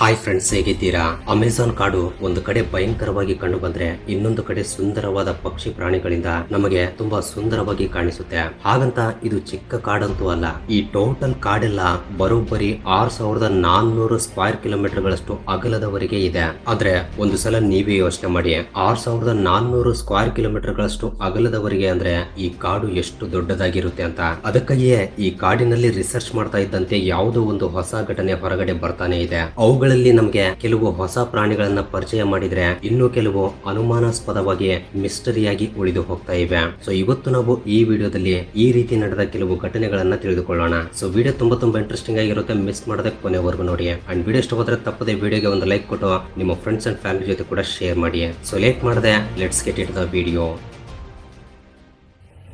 Hi friends ಹೇಗಿದ್ದೀರಾ? Amazon ಕಾಡು ಒಂದು ಕಡೆ ಭಯಂಕರವಾಗಿ ಕಂಡು ಬಂದ್ರೆ ಇನ್ನೊಂದು ಕಡೆ ಸುಂದರವಾದ ಪಕ್ಷಿ ಪ್ರಾಣಿಗಳಿಂದ ನಮಗೆ ತುಂಬಾ ಸುಂದರವಾಗಿ ಕಾಣಿಸುತ್ತೆ. ಹಾಗಂತ ಇದು ಚಿಕ್ಕ ಕಾಡಂತೂ ಅಲ್ಲ. ಈ ಟೋಟಲ್ ಕಾಡೆಲ್ಲ ಬರೋಬ್ಬರಿ ಆರ್ ಸಾವಿರದ ನಾನ್ನೂರು ಸ್ಕ್ವೇರ್ ಕಿಲೋಮೀಟರ್ ಗಳಷ್ಟು ಅಗಲದವರೆಗೆ ಇದೆ. ಆದ್ರೆ ಒಂದು ಸಲ ನೀವೇ ಯೋಚನೆ ಮಾಡಿ, ಆರ್ ಸಾವಿರದ ನಾನ್ನೂರು ಸ್ಕ್ವೇರ್ ಕಿಲೋಮೀಟರ್ ಗಳಷ್ಟು ಅಗಲದವರೆಗೆ ಅಂದ್ರೆ ಈ ಕಾಡು ಎಷ್ಟು ದೊಡ್ಡದಾಗಿರುತ್ತೆ ಅಂತ. ಅದಕ್ಕಾಗಿಯೇ ಈ ಕಾಡಿನಲ್ಲಿ ರಿಸರ್ಚ್ ಮಾಡ್ತಾ ಇದ್ದಂತೆ ಯಾವುದೋ ಒಂದು ಹೊಸ ಘಟನೆ ಹೊರಗಡೆ ಬರ್ತಾನೆ ಇದೆ. ಅವುಗಳಲ್ಲಿ ನಮಗೆ ಕೆಲವು ಹೊಸ ಪ್ರಾಣಿಗಳನ್ನ ಪರಿಚಯ ಮಾಡಿದ್ರೆ ಇನ್ನು ಕೆಲವು ಅನುಮಾನಾಸ್ಪದವಾಗಿ ಮಿಸ್ಟರಿಯಾಗಿ ಉಳಿದು ಹೋಗ್ತಾ ಇವೆ. ಸೊ ಇವತ್ತು ನಾವು ಈ ವಿಡಿಯೋದಲ್ಲಿ ಈ ರೀತಿ ನಡೆದ ಕೆಲವು ಘಟನೆಗಳನ್ನ ತಿಳಿದುಕೊಳ್ಳೋಣ. ಸೊ ವಿಡಿಯೋ ತುಂಬಾ ತುಂಬಾ ಇಂಟ್ರೆಸ್ಟಿಂಗ್ ಆಗಿರುತ್ತೆ. ಮಿಸ್ ಮಾಡದೆ ಕೊನೆವರೆಗೂ ನೋಡಿ. ಅಂಡ್ ವಿಡಿಯೋ ಇಷ್ಟವಾದ್ರೆ ತಪ್ಪದೆ ವಿಡಿಯೋಗೆ ಒಂದು ಲೈಕ್ ಕೊಟ್ಟು ನಿಮ್ಮ ಫ್ರೆಂಡ್ಸ್ ಅಂಡ್ ಫ್ಯಾಮಿಲಿ ಜೊತೆ ಕೂಡ ಶೇರ್ ಮಾಡಿ. ಸೊ ಲೇಟ್ ಮಾಡದೆ let's get it the video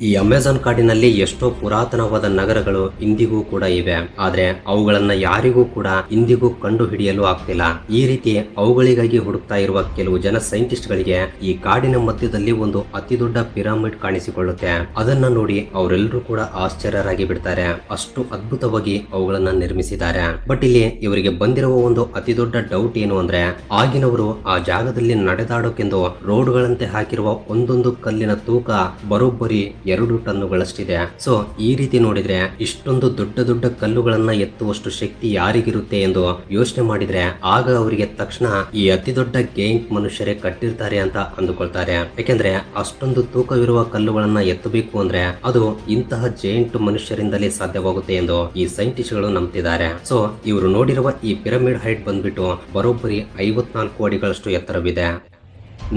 ಈ ಅಮೆಜಾನ್ ಕಾಡಿನಲ್ಲಿ ಎಷ್ಟೋ ಪುರಾತನವಾದ ನಗರಗಳು ಇಂದಿಗೂ ಕೂಡ ಇವೆ. ಆದ್ರೆ ಅವುಗಳನ್ನ ಯಾರಿಗೂ ಕೂಡ ಇಂದಿಗೂ ಕಂಡು ಹಿಡಿಯಲು ಆಗ್ತಿಲ್ಲ. ಈ ರೀತಿ ಅವುಗಳಿಗಾಗಿ ಹುಡುಕ್ತಾ ಇರುವ ಕೆಲವು ಜನ ಸೈಂಟಿಸ್ಟ್ ಗಳಿಗೆ ಈ ಕಾಡಿನ ಮಧ್ಯದಲ್ಲಿ ಒಂದು ಅತಿ ದೊಡ್ಡ ಪಿರಾಮಿಡ್ ಕಾಣಿಸಿಕೊಳ್ಳುತ್ತೆ. ಅದನ್ನ ನೋಡಿ ಅವರೆಲ್ಲರೂ ಕೂಡ ಆಶ್ಚರ್ಯರಾಗಿ ಬಿಡ್ತಾರೆ. ಅಷ್ಟು ಅದ್ಭುತವಾಗಿ ಅವುಗಳನ್ನ ನಿರ್ಮಿಸಿದ್ದಾರೆ. ಬಟ್ ಇಲ್ಲಿ ಇವರಿಗೆ ಬಂದಿರುವ ಒಂದು ಅತಿ ದೊಡ್ಡ ಡೌಟ್ ಏನು ಅಂದ್ರೆ, ಆಗಿನವರು ಆ ಜಾಗದಲ್ಲಿ ನಡೆದಾಡೋಕೆಂದು ರೋಡ್ಗಳಂತೆ ಹಾಕಿರುವ ಒಂದೊಂದು ಕಲ್ಲಿನ ತೂಕ ಬರೋಬ್ಬರಿ ಎರಡು ಟನ್ನುಗಳಷ್ಟಿದೆ ಸೊ ಈ ರೀತಿ ನೋಡಿದ್ರೆ ಇಷ್ಟೊಂದು ದೊಡ್ಡ ದೊಡ್ಡ ಕಲ್ಲುಗಳನ್ನ ಎತ್ತುವಷ್ಟು ಶಕ್ತಿ ಯಾರಿಗಿರುತ್ತೆ ಎಂದು ಯೋಚನೆ ಮಾಡಿದ್ರೆ ಆಗ ಅವರಿಗೆ ತಕ್ಷಣ ಈ ಅತಿ ದೊಡ್ಡ ಗೇಂಗ್ ಮನುಷ್ಯರೇ ಕಟ್ಟಿರ್ತಾರೆ ಅಂತ ಅಂದುಕೊಳ್ತಾರೆ. ಯಾಕೆಂದ್ರೆ ಅಷ್ಟೊಂದು ತೂಕವಿರುವ ಕಲ್ಲುಗಳನ್ನ ಎತ್ತಬೇಕು ಅಂದ್ರೆ ಅದು ಇಂತಹ ಜೈಂಟ್ ಮನುಷ್ಯರಿಂದಲೇ ಸಾಧ್ಯವಾಗುತ್ತೆ ಎಂದು ಈ ಸೈಂಟಿಸ್ಟ್ಗಳು ನಂಬ್ತಿದ್ದಾರೆ. ಸೊ ಇವರು ನೋಡಿರುವ ಈ ಪಿರಮಿಡ್ ಹೈಟ್ ಬಂದ್ಬಿಟ್ಟು ಬರೋಬ್ಬರಿ ಐವತ್ನಾಲ್ಕು ಅಡಿಗಳಷ್ಟು ಎತ್ತರವಿದೆ.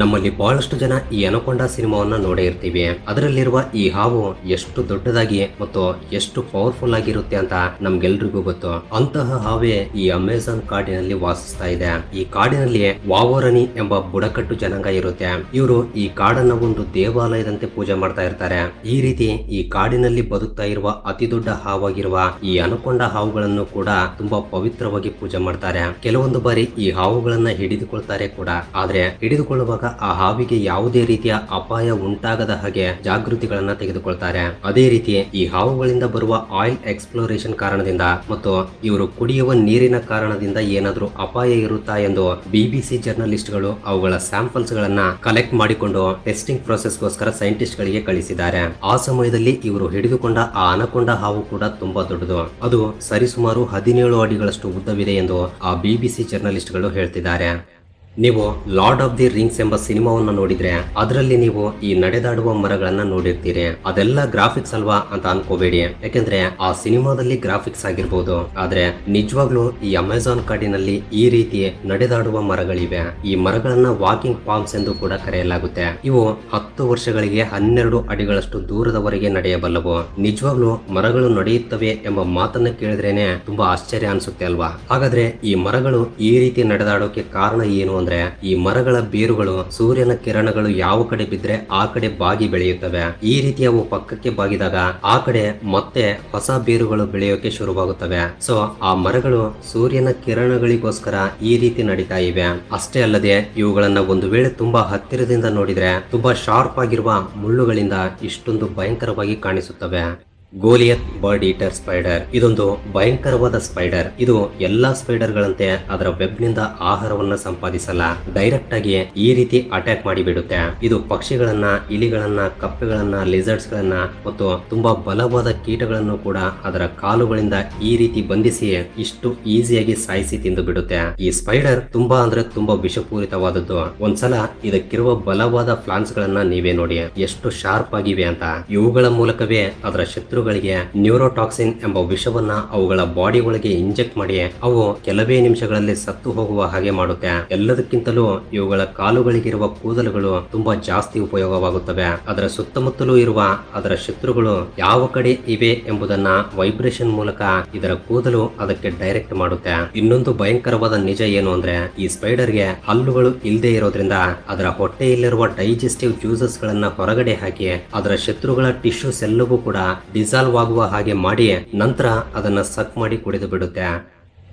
ನಮ್ಮಲ್ಲಿ ಬಹಳಷ್ಟು ಜನ ಈ ಅನಕೊಂಡ ಸಿನಿಮಾವನ್ನ ನೋಡೇ ಇರ್ತೀವಿ. ಅದರಲ್ಲಿರುವ ಈ ಹಾವು ಎಷ್ಟು ದೊಡ್ಡದಾಗಿ ಮತ್ತು ಎಷ್ಟು ಪವರ್ಫುಲ್ ಆಗಿರುತ್ತೆ ಅಂತ ನಮ್ಗೆಲ್ರಿಗೂ ಗೊತ್ತು. ಅಂತಹ ಹಾವೇ ಈ ಅಮೆಜಾನ್ ಕಾಡಿನಲ್ಲಿ ವಾಸಿಸ್ತಾ ಇದೆ. ಈ ಕಾಡಿನಲ್ಲಿ ವಾವೋರನಿ ಎಂಬ ಬುಡಕಟ್ಟು ಜನಾಂಗ ಇರುತ್ತೆ. ಇವರು ಈ ಕಾಡನ್ನ ಒಂದು ದೇವಾಲಯದಂತೆ ಪೂಜೆ ಮಾಡ್ತಾ ಇರ್ತಾರೆ. ಈ ರೀತಿ ಈ ಕಾಡಿನಲ್ಲಿ ಬದುಕ್ತಾ ಇರುವ ಅತಿ ದೊಡ್ಡ ಹಾವಾಗಿರುವ ಈ ಅನಕೊಂಡ ಹಾವುಗಳನ್ನು ಕೂಡ ತುಂಬಾ ಪವಿತ್ರವಾಗಿ ಪೂಜೆ ಮಾಡ್ತಾರೆ. ಕೆಲವೊಂದು ಬಾರಿ ಈ ಹಾವುಗಳನ್ನ ಹಿಡಿದುಕೊಳ್ತಾರೆ ಕೂಡ. ಆದ್ರೆ ಹಿಡಿದುಕೊಳ್ಳುವಾಗ ಆ ಹಾವಿಗೆ ಯಾವುದೇ ರೀತಿಯ ಅಪಾಯ ಉಂಟಾಗದ ಹಾಗೆ ಜಾಗೃತಿಗಳನ್ನ ತೆಗೆದುಕೊಳ್ತಾರೆ. ಅದೇ ರೀತಿ ಈ ಹಾವುಗಳಿಂದ ಬರುವ ಆಯಿಲ್ ಎಕ್ಸ್ಪ್ಲೋರೇಷನ್ ಕಾರಣದಿಂದ ಮತ್ತು ಇವರು ಕುಡಿಯುವ ನೀರಿನ ಕಾರಣದಿಂದ ಏನಾದರೂ ಅಪಾಯ ಇರುತ್ತಾ ಎಂದು ಬಿಬಿಸಿ ಜರ್ನಲಿಸ್ಟ್ಗಳು ಅವುಗಳ ಸ್ಯಾಂಪಲ್ಸ್ ಗಳನ್ನ ಕಲೆಕ್ಟ್ ಮಾಡಿಕೊಂಡು ಟೆಸ್ಟಿಂಗ್ ಪ್ರೊಸೆಸ್ ಗೋಸ್ಕರ ಸೈಂಟಿಸ್ಟ್ ಗಳಿಗೆ ಕಳಿಸಿದ್ದಾರೆ. ಆ ಸಮಯದಲ್ಲಿ ಇವರು ಹಿಡಿದುಕೊಂಡ ಆ ಅನಕೊಂಡ ಹಾವು ಕೂಡ ತುಂಬಾ ದೊಡ್ಡದು. ಅದು ಸರಿಸುಮಾರು ಹದಿನೇಳು ಅಡಿಗಳಷ್ಟು ಉದ್ದವಿದೆ ಎಂದು ಆ ಬಿಬಿಸಿ ಜರ್ನಲಿಸ್ಟ್ಗಳು ಹೇಳ್ತಿದ್ದಾರೆ. ನೀವು ಲಾರ್ಡ್ ಆಫ್ ದಿ ರಿಂಗ್ಸ್ ಎಂಬ ಸಿನಿಮಾವನ್ನ ನೋಡಿದ್ರೆ ಅದರಲ್ಲಿ ನೀವು ಈ ನಡೆದಾಡುವ ಮರಗಳನ್ನ ನೋಡಿರ್ತೀರಿ. ಅದೆಲ್ಲ ಗ್ರಾಫಿಕ್ಸ್ ಅಲ್ವಾ ಅಂತ ಅನ್ಕೋಬೇಡಿ. ಯಾಕೆಂದ್ರೆ ಆ ಸಿನಿಮಾದಲ್ಲಿ ಗ್ರಾಫಿಕ್ಸ್ ಆಗಿರ್ಬೋದು. ಆದ್ರೆ ನಿಜವಾಗ್ಲೂ ಈ ಅಮೆಜಾನ್ ಕಾಡಿನಲ್ಲಿ ಈ ರೀತಿ ನಡೆದಾಡುವ ಮರಗಳಿವೆ. ಈ ಮರಗಳನ್ನ ವಾಕಿಂಗ್ ಪಾಮ್ಸ್ ಎಂದು ಕೂಡ ಕರೆಯಲಾಗುತ್ತೆ. ಇವು ಹತ್ತು ವರ್ಷಗಳಿಗೆ ಹನ್ನೆರಡು ಅಡಿಗಳಷ್ಟು ದೂರದವರೆಗೆ ನಡೆಯಬಲ್ಲವು. ನಿಜವಾಗ್ಲೂ ಮರಗಳು ನಡೆಯುತ್ತವೆ ಎಂಬ ಮಾತನ್ನ ಕೇಳಿದ್ರೇನೆ ತುಂಬಾ ಆಶ್ಚರ್ಯ ಅನ್ಸುತ್ತೆ ಅಲ್ವಾ? ಹಾಗಾದ್ರೆ ಈ ಮರಗಳು ಈ ರೀತಿ ನಡೆದಾಡೋಕೆ ಕಾರಣ ಏನು ಅಂದ್ರೆ ಈ ಮರಗಳ ಬೇರುಗಳು, ಸೂರ್ಯನ ಕಿರಣಗಳು ಯಾವ ಕಡೆ ಬಿದ್ರೆ ಆ ಕಡೆ ಬಾಗಿ ಬೆಳೆಯುತ್ತವೆ. ಈ ರೀತಿ ಅವು ಪಕ್ಕಕ್ಕೆ ಬಾಗಿದಾಗ ಆ ಕಡೆ ಮತ್ತೆ ಹೊಸ ಬೇರುಗಳು ಬೆಳೆಯೋಕೆ ಶುರುವಾಗುತ್ತವೆ. ಸೊ ಆ ಮರಗಳು ಸೂರ್ಯನ ಕಿರಣಗಳಿಗೋಸ್ಕರ ಈ ರೀತಿ ನಡೀತಾ ಇವೆ. ಅಷ್ಟೇ ಅಲ್ಲದೆ ಇವುಗಳನ್ನ ಒಂದು ವೇಳೆ ತುಂಬಾ ಹತ್ತಿರದಿಂದ ನೋಡಿದ್ರೆ ತುಂಬಾ ಶಾರ್ಪ್ ಆಗಿರುವ ಮುಳ್ಳುಗಳಿಂದ ಇಷ್ಟೊಂದು ಭಯಂಕರವಾಗಿ ಕಾಣಿಸುತ್ತವೆ. ಗೋಲಿಯತ್ ಬರ್ಡ್ ಈಟರ್ ಸ್ಪೈಡರ್ ಇದೊಂದು ಭಯಂಕರವಾದ ಸ್ಪೈಡರ್ ಇದು ಎಲ್ಲಾ ಸ್ಪೈಡರ್ ಗಳಂತೆ ಅದರ ವೆಬ್ನಿಂದ ಆಹಾರವನ್ನ ಸಂಪಾದಿಸಲ್ಲ. ಡೈರೆಕ್ಟ್ ಆಗಿ ಈ ರೀತಿ ಅಟ್ಯಾಕ್ ಮಾಡಿ ಬಿಡುತ್ತೆ ಇದು ಪಕ್ಷಿಗಳನ್ನ, ಇಲಿಗಳನ್ನ, ಕಪ್ಪೆಗಳನ್ನ ಲಿಸರ್ಡ್ಸ್ ಗಳನ್ನ ಮತ್ತು ತುಂಬಾ ಬಲವಾದ ಕೀಟಗಳನ್ನು ಕೂಡ ಅದರ ಕಾಲುಗಳಿಂದ ಈ ರೀತಿ ಬಂಧಿಸಿ ಇಷ್ಟು ಈಸಿಯಾಗಿ ಸಾಯಿಸಿ ತಿಂದು ಬಿಡುತ್ತೆ ಈ ಸ್ಪೈಡರ್ ತುಂಬಾ ಅಂದ್ರೆ ತುಂಬಾ ವಿಷಪೂರಿತವಾದದ್ದು. ಒಂದ್ಸಲ ಇದಕ್ಕಿರುವ ಬಲವಾದ ಫ್ಲಾನ್ಸ್ ಗಳನ್ನ ನೀವೇ ನೋಡಿ. ಎಷ್ಟು ಶಾರ್ಪ್ ಆಗಿವೆ ಅಂತ. ಇವುಗಳ ಮೂಲಕವೇ ಅದರ ಶತ್ರುಗಳಿಗೆ ನ್ಯೂರೋಟಾಕ್ಸಿನ್ ಎಂಬ ವಿಷವನ್ನ ಅವುಗಳ ಬಾಡಿ ಒಳಗೆ ಇಂಜೆಕ್ಟ್ ಮಾಡಿ ಅವು ಕೆಲವೇ ನಿಮಿಷಗಳಲ್ಲಿ ಸತ್ತು ಹೋಗುವ ಹಾಗೆ ಮಾಡುತ್ತೆ. ಎಲ್ಲದಕ್ಕಿಂತಲೂ ಇವುಗಳ ಕಾಲುಗಳಿಗಿರುವ ಕೂದಲುಗಳು ತುಂಬಾ ಜಾಸ್ತಿ ಉಪಯೋಗವಾಗುತ್ತವೆ. ಅದರ ಸುತ್ತಮುತ್ತಲೂ ಇರುವ ಅದರ ಶತ್ರುಗಳು ಯಾವ ಕಡೆ ಇವೆ ಎಂಬುದನ್ನ ವೈಬ್ರೇಷನ್ ಮೂಲಕ ಇದರ ಕೂದಲು ಅದಕ್ಕೆ ಡೈರೆಕ್ಟ್ ಮಾಡುತ್ತೆ. ಇನ್ನೊಂದು ಭಯಂಕರವಾದ ನಿಜ ಏನು ಅಂದ್ರೆ ಈ ಸ್ಪೈಡರ್ಗೆ ಹಲ್ಲುಗಳು ಇಲ್ಲದೆ ಇರೋದ್ರಿಂದ ಅದರ ಹೊಟ್ಟೆಯಲ್ಲಿರುವ ಡೈಜೆಸ್ಟಿವ್ ಜ್ಯೂಸಸ್ ಗಳನ್ನ ಹೊರಗಡೆ ಹಾಕಿ ಅದರ ಶತ್ರುಗಳ ಟಿಶ್ಯೂಸ್ ಎಲ್ಲವೂ ಕೂಡ ಡಿಸಾಲ್ವ್ ಆಗುವ ಹಾಗೆ ಮಾಡಿ ನಂತರ ಅದನ್ನ ಸಕ್ ಮಾಡಿ ಕುಡಿದು ಬಿಡುತ್ತೆ.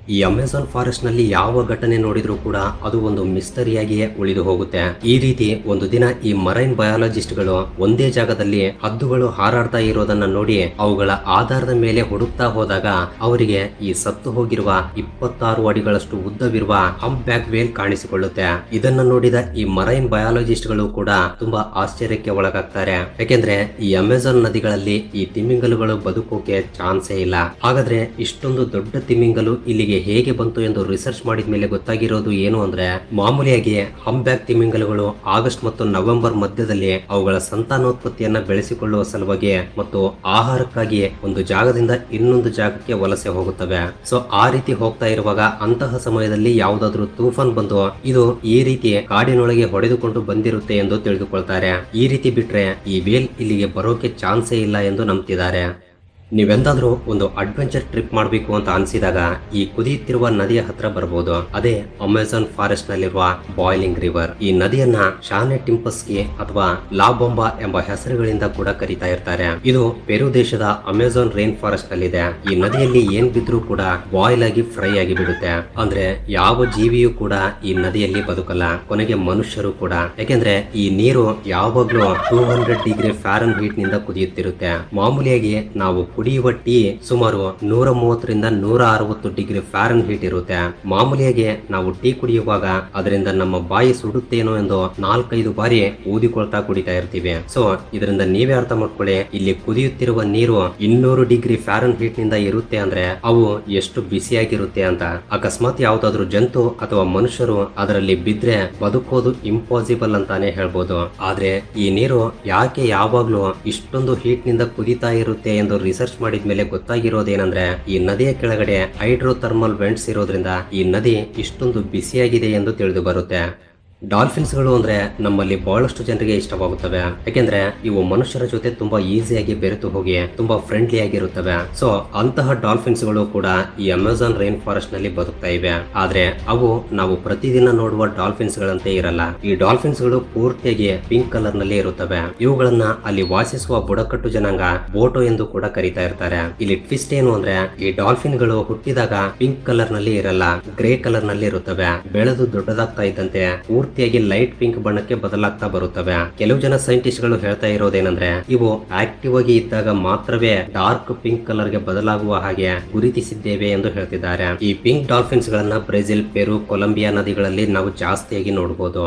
ಈ ಅಮೆಝಾನ್ ಫಾರೆಸ್ಟ್ನಲ್ಲಿ ಯಾವ ಘಟನೆ ನೋಡಿದ್ರು ಕೂಡ ಅದು ಒಂದು ಮಿಸ್ಟರಿಯಾಗಿಯೇ ಉಳಿದು ಹೋಗುತ್ತೆ. ಈ ರೀತಿ ಒಂದು ದಿನ ಈ ಮರೈನ್ ಬಯಾಲಜಿಸ್ಟ್ಗಳು ಒಂದೇ ಜಾಗದಲ್ಲಿ ಹದ್ದುಗಳು ಹಾರಾಡ್ತಾ ಇರೋದನ್ನ ನೋಡಿ ಅವುಗಳ ಆಧಾರದ ಮೇಲೆ ಹುಡುಕ್ತಾ ಹೋದಾಗ ಅವರಿಗೆ ಈ ಸತ್ತು ಹೋಗಿರುವ ಇಪ್ಪತ್ತಾರು ಅಡಿಗಳಷ್ಟು ಉದ್ದವಿರುವ ಹಂಪ್ ಬ್ಯಾಕ್ ವೇಲ್ ಕಾಣಿಸಿಕೊಳ್ಳುತ್ತೆ. ಇದನ್ನ ನೋಡಿದ ಈ ಮರೈನ್ ಬಯಾಲಜಿಸ್ಟ್ಗಳು ಕೂಡ ತುಂಬಾ ಆಶ್ಚರ್ಯಕ್ಕೆ ಒಳಗಾಗ್ತಾರೆ. ಯಾಕೆಂದ್ರೆ ಈ ಅಮೆಝಾನ್ ನದಿಗಳಲ್ಲಿ ಈ ತಿಮಿಂಗಲುಗಳು ಬದುಕೋಕೆ ಚಾನ್ಸೇ ಇಲ್ಲ. ಹಾಗಾದ್ರೆ ಇಷ್ಟೊಂದು ದೊಡ್ಡ ತಿಮಿಂಗಲು ಇಲ್ಲಿಗೆ ಹೇಗೆ ಬಂತು ಎಂದು ರಿಸರ್ಚ್ ಮಾಡಿದ ಮೇಲೆ ಗೊತ್ತಾಗಿರೋದು ಏನು ಅಂದ್ರೆ, ಮಾಮೂಲಿಯಾಗಿ ಹಂಬ್ಯಾಕ್ ತಿಮಿಂಗಲಗಳು ಆಗಸ್ಟ್ ಮತ್ತು ನವೆಂಬರ್ ಮಧ್ಯದಲ್ಲಿ ಅವುಗಳ ಸಂತಾನೋತ್ಪತ್ತಿಯನ್ನ ಬೆಳೆಸಿಕೊಳ್ಳುವ ಸಲುವಾಗಿ ಮತ್ತು ಆಹಾರಕ್ಕಾಗಿ ಒಂದು ಜಾಗದಿಂದ ಇನ್ನೊಂದು ಜಾಗಕ್ಕೆ ವಲಸೆ ಹೋಗುತ್ತವೆ. ಸೊ ಆ ರೀತಿ ಹೋಗ್ತಾ ಇರುವಾಗ ಅಂತಹ ಸಮಯದಲ್ಲಿ ಯಾವುದಾದ್ರೂ ತೂಫಾನ್ ಬಂದು ಇದು ಈ ರೀತಿ ಕಾಡಿನೊಳಗೆ ಹೊಡೆದುಕೊಂಡು ಬಂದಿರುತ್ತೆ ಎಂದು ತಿಳಿದುಕೊಳ್ತಾರೆ. ಈ ರೀತಿ ಬಿಟ್ರೆ ಈ ವೇಲ್ ಇಲ್ಲಿಗೆ ಬರೋಕೆ ಚಾನ್ಸೇ ಇಲ್ಲ ಎಂದು ನಂಬ್ತಿದ್ದಾರೆ. ನೀವೆಂದಾದ್ರೂ ಒಂದು ಅಡ್ವೆಂಚರ್ ಟ್ರಿಪ್ ಮಾಡಬೇಕು ಅಂತ ಅನ್ಸಿದಾಗ ಈ ಕುದಿಯುತ್ತಿರುವ ನದಿಯ ಹತ್ರ ಬರಬಹುದು ಅದೇ ಅಮೆಝಾನ್ ಫಾರೆಸ್ಟ್ ನಲ್ಲಿರುವ ಬಾಯ್ಲಿಂಗ್ ರಿವರ್ ಈ ನದಿಯನ್ನ ಶಾನೆ ಟಿಂಪಸ್ಕಿ ಅಥವಾ ಲಾಬೊಂಬಾ ಎಂಬ ಹೆಸರುಗಳಿಂದ ಕೂಡ ಕರೀತಾ ಇರ್ತಾರೆ. ಇದು ಪೆರು ದೇಶದ ಅಮೆಝಾನ್ ರೈನ್ ಫಾರೆಸ್ಟ್ ನಲ್ಲಿದೆ. ಈ ನದಿಯಲ್ಲಿ ಏನ್ ಬಿದ್ರೂ ಕೂಡ ಬಾಯ್ಲ್ ಆಗಿ ಫ್ರೈ ಆಗಿ ಬಿಡುತ್ತೆ. ಅಂದ್ರೆ ಯಾವ ಜೀವಿಯೂ ಕೂಡ ಈ ನದಿಯಲ್ಲಿ ಬದುಕಲ್ಲ. ಕೊನೆಗೆ ಮನುಷ್ಯರು ಕೂಡ. ಯಾಕೆಂದ್ರೆ ಈ ನೀರು ಯಾವಾಗ್ಲೂ ಟೂ ಹಂಡ್ರೆಡ್ ಡಿಗ್ರಿ ಫ್ಯಾರನ್ ಹೀಟ್ನಿಂದ ಕುದಿಯುತ್ತಿರುತ್ತೆ. ಮಾಮೂಲಿಯಾಗಿ ನಾವು ಕುಡಿಯುವ ಟೀ ಸುಮಾರು ನೂರ ಮೂವತ್ತರಿಂದ ನೂರ ಅರವತ್ತು ಡಿಗ್ರಿ ಫ್ಯಾರನ್ ಹೀಟ್ ಇರುತ್ತೆ. ಮಾಮೂಲಿಯಾಗಿ ನಾವು ಟೀ ಕುಡಿಯುವಾಗ ಅದರಿಂದ ನಮ್ಮ ಬಾಯಿ ಸುಡುತ್ತೇನೋ ಎಂದು ನಾಲ್ಕೈದು ಬಾರಿ ಊದಿಕೊಳ್ತಾ ಕುಡಿತಾ ಇರ್ತೀವಿ. ಸೊ ಇದರಿಂದ ನೀವೇ ಅರ್ಥ ಮಾಡ್ಕೊಳ್ಳಿ, ಇಲ್ಲಿ ಕುದಿಯುತ್ತಿರುವ ನೀರು ಇನ್ನೂರು ಡಿಗ್ರಿ ಫ್ಯಾರನ್ ಹೀಟ್ನಿಂದ ಇರುತ್ತೆ ಅಂದ್ರೆ ಅವು ಎಷ್ಟು ಬಿಸಿಯಾಗಿರುತ್ತೆ ಅಂತ. ಅಕಸ್ಮಾತ್ ಯಾವ್ದಾದ್ರು ಜಂತು ಅಥವಾ ಮನುಷ್ಯರು ಅದರಲ್ಲಿ ಬಿದ್ರೆ ಬದುಕೋದು ಇಂಪಾಸಿಬಲ್ ಅಂತಾನೆ ಹೇಳ್ಬೋದು. ಆದ್ರೆ ಈ ನೀರು ಯಾಕೆ ಯಾವಾಗ್ಲೂ ಇಷ್ಟೊಂದು ಹೀಟ್ನಿಂದ ಕುದಿತಾ ಇರುತ್ತೆ ಎಂದು ರಿಸರ್ಚ್ ಮಾಡಿದ್ಮೇಲೆ ಗೊತ್ತಾಗಿರೋದೇನಂದ್ರೆ, ಈ ನದಿಯ ಕೆಳಗಡೆ ಹೈಡ್ರೋಥರ್ಮಲ್ ವೆಂಟ್ಸ್ ಇರೋದ್ರಿಂದ ಈ ನದಿ ಇಷ್ಟೊಂದು ಬಿಸಿಯಾಗಿದೆ ಎಂದು ತಿಳಿದು ಬರುತ್ತೆ. ಡಾಲ್ಫಿನ್ಸ್ಗಳು ಅಂದ್ರೆ ನಮ್ಮಲ್ಲಿ ಬಹಳಷ್ಟು ಜನರಿಗೆ ಇಷ್ಟವಾಗುತ್ತವೆ. ಯಾಕೆಂದ್ರೆ ಇವು ಮನುಷ್ಯರ ಜೊತೆ ತುಂಬಾ ಈಸಿಯಾಗಿ ಬೆರೆತು ಹೋಗಿ ತುಂಬಾ ಫ್ರೆಂಡ್ಲಿ ಆಗಿರುತ್ತವೆ. ಸೊ ಅಂತಹ ಡಾಲ್ಫಿನ್ಸ್ಗಳು ಕೂಡ ಈ ಅಮೆಝಾನ್ ರೈನ್ ಫಾರೆಸ್ಟ್ನಲ್ಲಿ ಬದುಕ್ತಾ ಇವೆ. ಆದ್ರೆ ಅವು ನಾವು ಪ್ರತಿದಿನ ನೋಡುವ ಡಾಲ್ಫಿನ್ಸ್ ಗಳಂತೆ ಇರಲ್ಲ. ಈ ಡಾಲ್ಫಿನ್ಸ್ಗಳು ಪೂರ್ತಿಯಾಗಿ ಪಿಂಕ್ ಕಲರ್ನಲ್ಲಿ ಇರುತ್ತವೆ. ಇವುಗಳನ್ನ ಅಲ್ಲಿ ವಾಸಿಸುವ ಬುಡಕಟ್ಟು ಜನಾಂಗ ಬೋಟೋ ಎಂದು ಕೂಡ ಕರೀತಾ ಇರ್ತಾರೆ. ಇಲ್ಲಿ ಟ್ವಿಸ್ಟ್ ಏನು ಅಂದ್ರೆ ಈ ಡಾಲ್ಫಿನ್ಗಳು ಹುಟ್ಟಿದಾಗ ಪಿಂಕ್ ಕಲರ್ನಲ್ಲಿ ಇರಲ್ಲ ಗ್ರೇ ಕಲರ್ನಲ್ಲಿ ಇರುತ್ತವೆ. ಬೆಳೆದು ದೊಡ್ಡದಾಗ್ತಾ ಇದ್ದಂತೆ ಪೂರ್ತಿಯಾಗಿ ಲೈಟ್ ಪಿಂಕ್ ಬಣ್ಣಕ್ಕೆ ಬದಲಾಗ್ತಾ ಬರುತ್ತವೆ. ಕೆಲವು ಜನ ಸೈಂಟಿಸ್ಟ್ಗಳು ಹೇಳ್ತಾ ಇರೋದೇನಂದ್ರೆ, ಇವು ಆಕ್ಟಿವ್ ಆಗಿ ಇದ್ದಾಗ ಮಾತ್ರವೇ ಡಾರ್ಕ್ ಪಿಂಕ್ ಕಲರ್ಗೆ ಬದಲಾಗುವ ಹಾಗೆ ಗುರುತಿಸಿದ್ದೇವೆ ಎಂದು ಹೇಳ್ತಿದ್ದಾರೆ. ಈ ಪಿಂಕ್ ಡಾಲ್ಫಿನ್ಸ್ ಗಳನ್ನ ಬ್ರೆಜಿಲ್, ಪೆರು, ಕೊಲಂಬಿಯಾ ನದಿಗಳಲ್ಲಿ ನಾವು ಜಾಸ್ತಿಯಾಗಿ ನೋಡಬಹುದು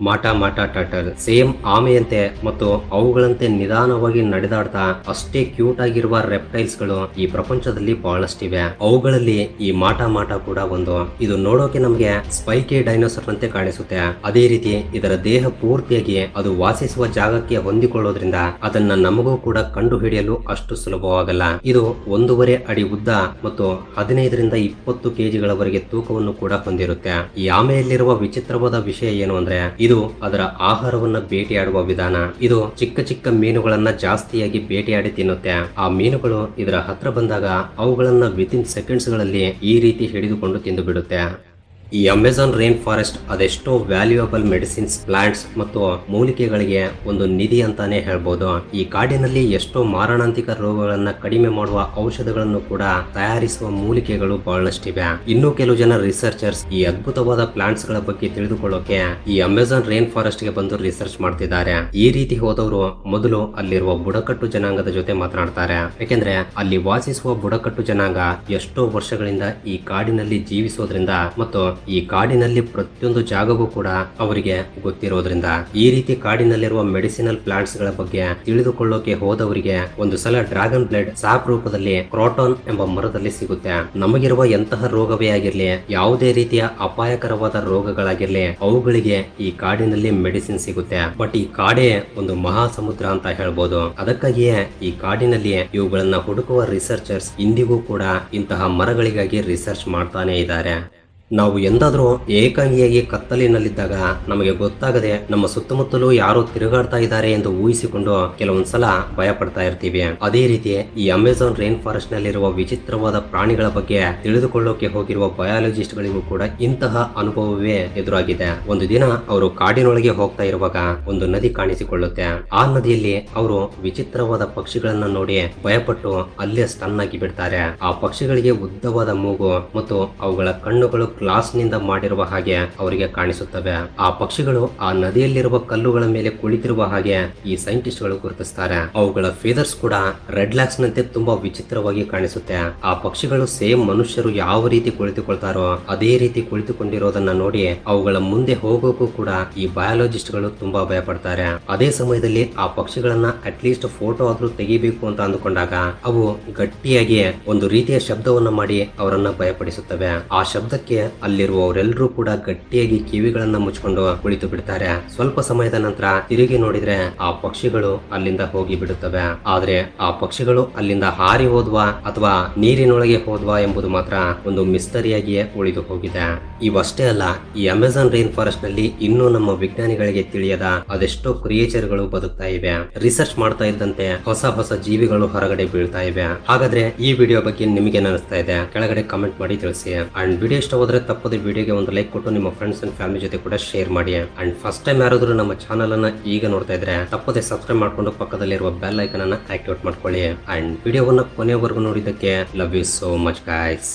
ಮಾಟಾ ಮಾಟಾ ಟರ್ಟಲ್ ಸೇಮ್ ಆಮೆಯಂತೆ ಮತ್ತು ಅವುಗಳಂತೆ ನಿಧಾನವಾಗಿ ನಡೆದಾಡ್ತಾ ಅಷ್ಟೇ ಕ್ಯೂಟ್ ಆಗಿರುವ ರೆಪ್ಟೈಲ್ಸ್ಗಳು ಈ ಪ್ರಪಂಚದಲ್ಲಿ ಬಹಳಷ್ಟಿವೆ. ಅವುಗಳಲ್ಲಿ ಈ ಮಾಟಾ, ಮಾಟ ಕೂಡ ಒಂದು. ಇದು ನೋಡೋಕೆ ನಮಗೆ ಸ್ಪೈಕಿ ಡೈನೋಸರ್ ಅಂತೆ ಕಾಣಿಸುತ್ತೆ. ಅದೇ ರೀತಿ ಇದರ ದೇಹ ಪೂರ್ತಿಯಾಗಿ ಅದು ವಾಸಿಸುವ ಜಾಗಕ್ಕೆ ಹೊಂದಿಕೊಳ್ಳೋದ್ರಿಂದ ಅದನ್ನ ನಮಗೂ ಕೂಡ ಕಂಡು ಹಿಡಿಯಲು ಅಷ್ಟು ಸುಲಭವಾಗಲ್ಲ. ಇದು ಒಂದೂವರೆ ಅಡಿ ಉದ್ದ ಮತ್ತು ಹದಿನೈದರಿಂದ ಇಪ್ಪತ್ತು ಕೆಜಿಗಳವರೆಗೆ ತೂಕವನ್ನು ಕೂಡ ಹೊಂದಿರುತ್ತೆ. ಈ ಆಮೆಯಲ್ಲಿರುವ ವಿಚಿತ್ರವಾದ ವಿಷಯ ಏನು ಅಂದ್ರೆ, ಇದು ಅದರ ಆಹಾರವನ್ನ ಬೇಟೆಯಾಡುವ ವಿಧಾನ. ಇದು ಚಿಕ್ಕ ಚಿಕ್ಕ ಮೀನುಗಳನ್ನ ಜಾಸ್ತಿಯಾಗಿ ಬೇಟೆಯಾಡಿ ತಿನ್ನುತ್ತೆ. ಆ ಮೀನುಗಳು ಇದರ ಹತ್ರ ಬಂದಾಗ ಅವುಗಳನ್ನ ವಿತಿನ್ ಸೆಕೆಂಡ್ಸ್ಗಳಲ್ಲಿ ಈ ರೀತಿ ಹಿಡಿದುಕೊಂಡು ತಿಂದು ಬಿಡುತ್ತೆ. ಈ ಅಮೆಜಾನ್ ರೈನ್ ಫಾರೆಸ್ಟ್ ಅದೆಷ್ಟೋ ವ್ಯಾಲ್ಯೂಯಬಲ್ ಮೆಡಿಸಿನ್ಸ್ ಪ್ಲಾಂಟ್ಸ್ ಮತ್ತು ಮೂಲಿಕೆಗಳಿಗೆ ಒಂದು ನಿಧಿ ಅಂತಾನೆ ಹೇಳ್ಬೋದು. ಈ ಕಾಡಿನಲ್ಲಿ ಎಷ್ಟೋ ಮಾರಣಾಂತಿಕ ರೋಗಗಳನ್ನ ಕಡಿಮೆ ಮಾಡುವ ಔಷಧಗಳನ್ನು ಕೂಡ ತಯಾರಿಸುವ ಮೂಲಿಕೆಗಳು ಬಹಳಷ್ಟಿವೆ. ಇನ್ನೂ ಕೆಲವು ಜನ ರಿಸರ್ಚರ್ಸ್ ಈ ಅದ್ಭುತವಾದ ಪ್ಲಾಂಟ್ಸ್ಗಳ ಬಗ್ಗೆ ತಿಳಿದುಕೊಳ್ಳೋಕೆ ಈ ಅಮೆಜಾನ್ ರೈನ್ ಫಾರೆಸ್ಟ್ಗೆ ಬಂದು ರಿಸರ್ಚ್ ಮಾಡ್ತಿದ್ದಾರೆ. ಈ ರೀತಿ ಹೋದವರು ಮೊದಲು ಅಲ್ಲಿರುವ ಬುಡಕಟ್ಟು ಜನಾಂಗದ ಜೊತೆ ಮಾತನಾಡ್ತಾರೆ. ಯಾಕೆಂದ್ರೆ ಅಲ್ಲಿ ವಾಸಿಸುವ ಬುಡಕಟ್ಟು ಜನಾಂಗ ಎಷ್ಟೋ ವರ್ಷಗಳಿಂದ ಈ ಕಾಡಿನಲ್ಲಿ ಜೀವಿಸೋದ್ರಿಂದ ಮತ್ತು ಈ ಕಾಡಿನಲ್ಲಿ ಪ್ರತಿಯೊಂದು ಜಾಗವೂ ಕೂಡ ಅವರಿಗೆ ಗೊತ್ತಿರೋದ್ರಿಂದ ಈ ರೀತಿ ಕಾಡಿನಲ್ಲಿರುವ ಮೆಡಿಸಿನಲ್ ಪ್ಲಾಂಟ್ಸ್ಗಳ ಬಗ್ಗೆ ತಿಳಿದುಕೊಳ್ಳೋಕೆ ಹೋದವರಿಗೆ ಒಂದು ಸಲ ಡ್ರಾಗನ್ ಬ್ಲಡ್ ಸಾಪ್ ರೂಪದಲ್ಲಿ ಕ್ರೋಟಾನ್ ಎಂಬ ಮರದಲ್ಲಿ ಸಿಗುತ್ತೆ. ನಮಗಿರುವ ಎಂತಹ ರೋಗವೇ ಆಗಿರ್ಲಿ, ಯಾವುದೇ ರೀತಿಯ ಅಪಾಯಕರವಾದ ರೋಗಗಳಾಗಿರ್ಲಿ, ಅವುಗಳಿಗೆ ಈ ಕಾಡಿನಲ್ಲಿ ಮೆಡಿಸಿನ್ ಸಿಗುತ್ತೆ. ಬಟ್ ಈ ಕಾಡೇ ಒಂದು ಮಹಾ ಸಮುದ್ರ ಅಂತ ಹೇಳ್ಬೋದು. ಅದಕ್ಕಾಗಿಯೇ ಈ ಕಾಡಿನಲ್ಲಿ ಇವುಗಳನ್ನ ಹುಡುಕುವ ರಿಸರ್ಚರ್ಸ್ ಇಂದಿಗೂ ಕೂಡ ಇಂತಹ ಮರಗಳಿಗಾಗಿ ರಿಸರ್ಚ್ ಮಾಡ್ತಾನೆ ಇದ್ದಾರೆ. ನಾವು ಎಂದಾದರೂ ಏಕಾಂಗಿಯಾಗಿ ಕತ್ತಲಿನಲ್ಲಿದ್ದಾಗ ನಮಗೆ ಗೊತ್ತಾಗದೆ ನಮ್ಮ ಸುತ್ತಮುತ್ತಲೂ ಯಾರೋ ತಿರುಗಾಡ್ತಾ ಇದ್ದಾರೆ ಎಂದು ಊಹಿಸಿಕೊಂಡು ಕೆಲವೊಂದ್ಸಲ ಭಯ ಪಡ್ತಾ ಇರ್ತೀವಿ. ಅದೇ ರೀತಿ ಈ ಅಮೆಜಾನ್ ರೈನ್ ಫಾರೆಸ್ಟ್ ನಲ್ಲಿರುವ ವಿಚಿತ್ರವಾದ ಪ್ರಾಣಿಗಳ ಬಗ್ಗೆ ತಿಳಿದುಕೊಳ್ಳೋಕೆ ಹೋಗಿರುವ ಬಯಾಲಜಿಸ್ಟ್ ಗಳಿಗೂ ಕೂಡ ಇಂತಹ ಅನುಭವವೇ ಎದುರಾಗಿದೆ. ಒಂದು ದಿನ ಅವರು ಕಾಡಿನೊಳಗೆ ಹೋಗ್ತಾ ಇರುವಾಗ ಒಂದು ನದಿ ಕಾಣಿಸಿಕೊಳ್ಳುತ್ತೆ. ಆ ನದಿಯಲ್ಲಿ ಅವರು ವಿಚಿತ್ರವಾದ ಪಕ್ಷಿಗಳನ್ನ ನೋಡಿ ಭಯಪಟ್ಟು ಅಲ್ಲೇ ಸ್ಟನ್ ಆಗಿ ಬಿಡ್ತಾರೆ. ಆ ಪಕ್ಷಿಗಳಿಗೆ ಉದ್ದವಾದ ಮೂಗು ಮತ್ತು ಅವುಗಳ ಕಣ್ಣುಗಳು ಗ್ಲಾಸ್ನಿಂದ ಮಾಡಿರುವ ಹಾಗೆ ಅವರಿಗೆ ಕಾಣಿಸುತ್ತವೆ. ಆ ಪಕ್ಷಿಗಳು ಆ ನದಿಯಲ್ಲಿರುವ ಕಲ್ಲುಗಳ ಮೇಲೆ ಕುಳಿತಿರುವ ಹಾಗೆ ಈ ಸೈಂಟಿಸ್ಟ್ಗಳು ಗುರುತಿಸ್ತಾರೆ. ಅವುಗಳ ಫೀದರ್ಸ್ ಕೂಡ ರೆಡ್ ಲ್ಯಾಕ್ಸ್ ನಂತೆ ತುಂಬಾ ವಿಚಿತ್ರವಾಗಿ ಕಾಣಿಸುತ್ತೆ. ಆ ಪಕ್ಷಿಗಳು ಸೇಮ್ ಮನುಷ್ಯರು ಯಾವ ರೀತಿ ಕುಳಿತುಕೊಳ್ತಾರೋ ಅದೇ ರೀತಿ ಕುಳಿತುಕೊಂಡಿರೋದನ್ನ ನೋಡಿ ಅವುಗಳ ಮುಂದೆ ಹೋಗೋಕು ಕೂಡ ಈ ಬಯಾಲಜಿಸ್ಟ್ಗಳು ತುಂಬಾ ಭಯ ಪಡ್ತಾರೆ ಅದೇ ಸಮಯದಲ್ಲಿ ಆ ಪಕ್ಷಿಗಳನ್ನ ಅಟ್ಲೀಸ್ಟ್ ಫೋಟೋ ಆದ್ರೂ ತೆಗಿಬೇಕು ಅಂತ ಅಂದುಕೊಂಡಾಗ ಅವು ಗಟ್ಟಿಯಾಗಿ ಒಂದು ರೀತಿಯ ಶಬ್ದವನ್ನ ಮಾಡಿ ಅವರನ್ನ ಭಯಪಡಿಸುತ್ತವೆ. ಆ ಶಬ್ದಕ್ಕೆ ಅಲ್ಲಿರುವವರೆಲ್ಲರೂ ಕೂಡ ಗಟ್ಟಿಯಾಗಿ ಕಿವಿಗಳನ್ನ ಮುಚ್ಕೊಂಡು ಕುಳಿತು ಬಿಡ್ತಾರೆ. ಸ್ವಲ್ಪ ಸಮಯದ ನಂತರ ತಿರುಗಿ ನೋಡಿದ್ರೆ ಆ ಪಕ್ಷಿಗಳು ಅಲ್ಲಿಂದ ಹೋಗಿ ಬಿಡುತ್ತವೆ. ಆದ್ರೆ ಆ ಪಕ್ಷಿಗಳು ಅಲ್ಲಿಂದ ಹಾರಿ ಹೋದ್ವಾ ಅಥವಾ ನೀರಿನೊಳಗೆ ಹೋದ್ವಾ ಎಂಬುದು ಮಾತ್ರ ಒಂದು ಮಿಸ್ತರಿಯಾಗಿಯೇ ಉಳಿದು ಹೋಗಿದೆ. ಇವಷ್ಟೇ ಅಲ್ಲ, ಈ ಅಮೆಜಾನ್ ರೈನ್ ಫಾರೆಸ್ಟ್ನಲ್ಲಿ ಇನ್ನೂ ನಮ್ಮ ವಿಜ್ಞಾನಿಗಳಿಗೆ ತಿಳಿಯದ ಅದೆಷ್ಟೋ ಕ್ರಿಯೇಚರ್ಗಳು ಬದುಕ್ತಾ ಇವೆ. ರಿಸರ್ಚ್ ಮಾಡ್ತಾ ಇದ್ದಂತೆ ಹೊಸ ಹೊಸ ಜೀವಿಗಳು ಹೊರಗಡೆ ಬೀಳ್ತಾ ಇವೆ. ಹಾಗಾದ್ರೆ ಈ ವಿಡಿಯೋ ಬಗ್ಗೆ ನಿಮಗೆ ಅನಿಸ್ತಾ ಇದೆ? ಕೆಳಗಡೆ ಕಮೆಂಟ್ ಮಾಡಿ ತಿಳಿಸಿ. ಅಂಡ್ ವಿಡಿಯೋ ಇಷ್ಟ ಹೋದ್ರೆ ತಪ್ಪದೆ ವಿಡಿಯೋಗೆ ಒಂದು ಲೈಕ್ ಕೊಟ್ಟು ನಿಮ್ಮ ಫ್ರೆಂಡ್ಸ್ ಅಂಡ್ ಫ್ಯಾಮಿಲಿ ಜೊತೆ ಕೂಡ ಶೇರ್ ಮಾಡಿ. ಅಂಡ್ ಫಸ್ಟ್ ಟೈಮ್ ಯಾರಾದರೂ ನಮ್ಮ ಚಾನಲ್ ಅನ್ನ ಈಗ ನೋಡ್ತಾ ಇದ್ರೆ, ತಪ್ಪದೆ ಸಬ್ಸ್ಕ್ರೈಬ್ ಮಾಡ್ಕೊಂಡು ಪಕ್ಕದಲ್ಲಿರುವ ಬೆಲ್ ಐಕನ್ ಅನ್ನ ಆಕ್ಟಿವೇಟ್ ಮಾಡ್ಕೊಳ್ಳಿ. ಅಂಡ್ ವಿಡಿಯೋವನ್ನ ಕೊನೆವರೆಗೂ ನೋಡಿದ್ದಕ್ಕೆ love you so much guys